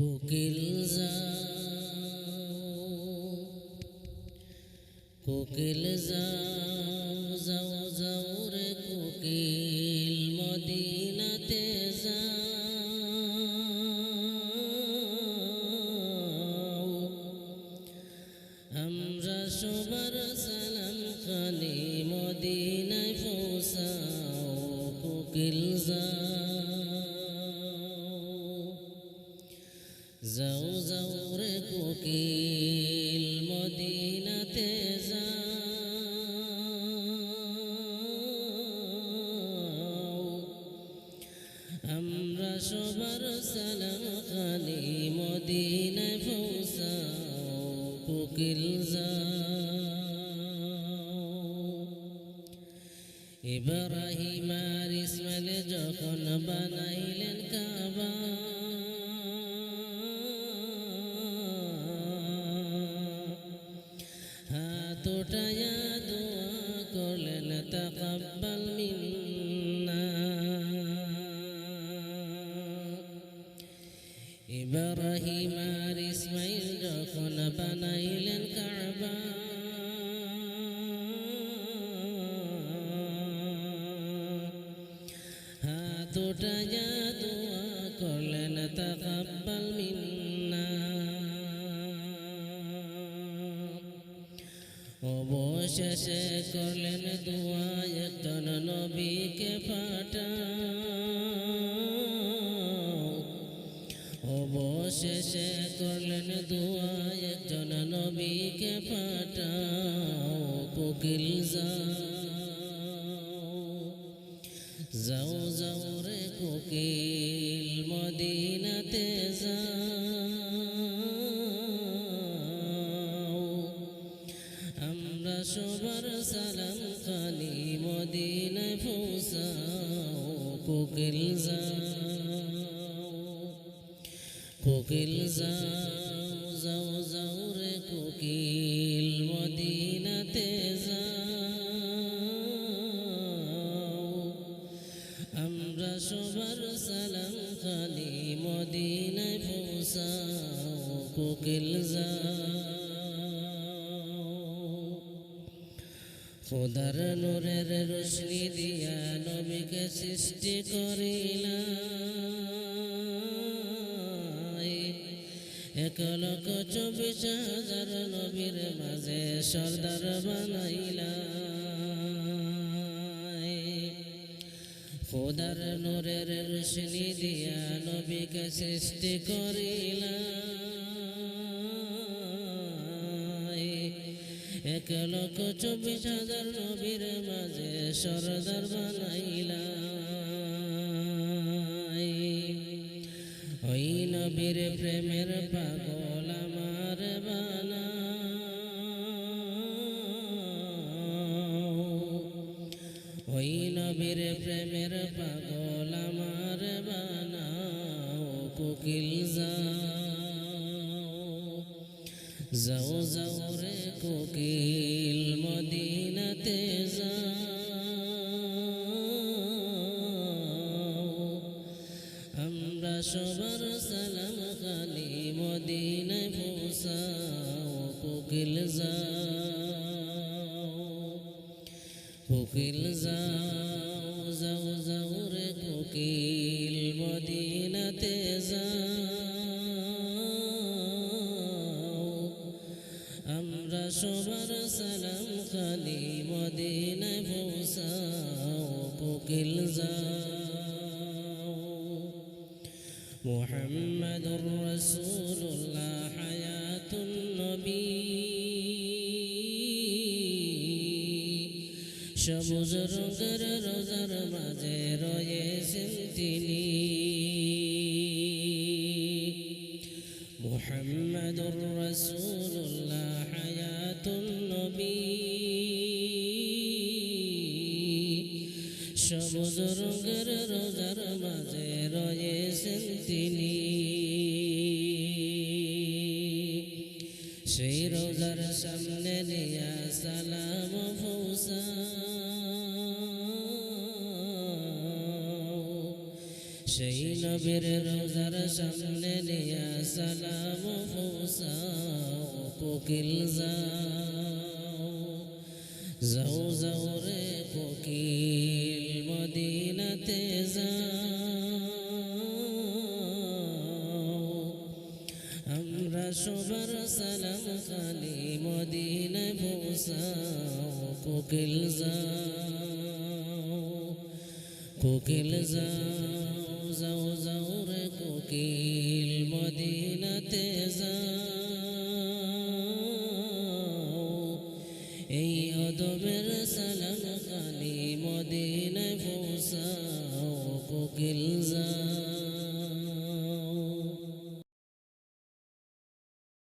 কোকিল কোকিল যাও যাও যাও রে কোকিল মদিনাতে যাও। আমরা সবার সালাম খানি মদিনায় পৌঁছাও, কোকিল যাও। ইব্রাহিম আর ইসমাইল যখন বানাইলেন কাবা উঠায়া দোয়া করলেন, তাকাব্বাল মিন্না। ইব্রাহিম আর ইসমাইল যখন বানাইলেন কাবা, হাত উঠায়া দোয়া করলেন, তাকাব্বাল মিন্না। অবশেষে করলেন দোয়া নবীকে পাঠাও। অবশেষে করলেন দোয়া নবীকে পাঠাও। কোকিল যাও যাও রে কোকিল। সালাম খানি মদিনায় পৌঁছাও, কোকিল যাও। কোকিল যাও যাও যাও রে কোকিল, মদিনাতে যাও। আমরা সবার সালাম খানি মদিনায় পৌঁছাও, কোকিল যাও। খোদার নূরের রশ্মি দিয়া নবীকে সৃষ্টি করিলা এক লক্ষ চব্বিশ হাজার নবীর মাঝে সর্দার বানাইলা খোদার নূরের রশ্মি দিয়া নবীকে সৃষ্টি করিলা এক লক্ষ চব্বিশ হাজার নবীর মাঝে সর্দার বানাইলা ওই নবীর প্রেমের পাগল আমার বানা ওই নবীর প্রেমের পাগল আমার বানাও, কোকিল যাও যাও যাও রে কোকিল মদিনাতে যাও। আমরা সবার সালাম খানি মদিনায় পৌঁছাও, কোকিল যাও কোকিল যাও। কোকিল যাও محمد رسول الله حياة النبي সবুজ রঙের রোজার মাঝে রয়েছেন তিনি মুহাম্মাদুর রাসূলুল্লাহ হায়াতুন নবী সবুজ রঙের রোজার মাঝে রয়েছেন তিনি সেই রোজার সামনে নিয়া সালাম ফৌসা সেই নবীর রোজার সামনে নিয়া সালাম পৌঁছাও কোকিল যাও যাও যাও রে সবার সালাম খালি মদিনে পৌঁছাও, কোকিল যাও কোকিল যাও যাও যাও রে কোকিল মদিনাতে এই অদবের সালাম খালি মদিনে পৌঁছাও, কোকিল যাও।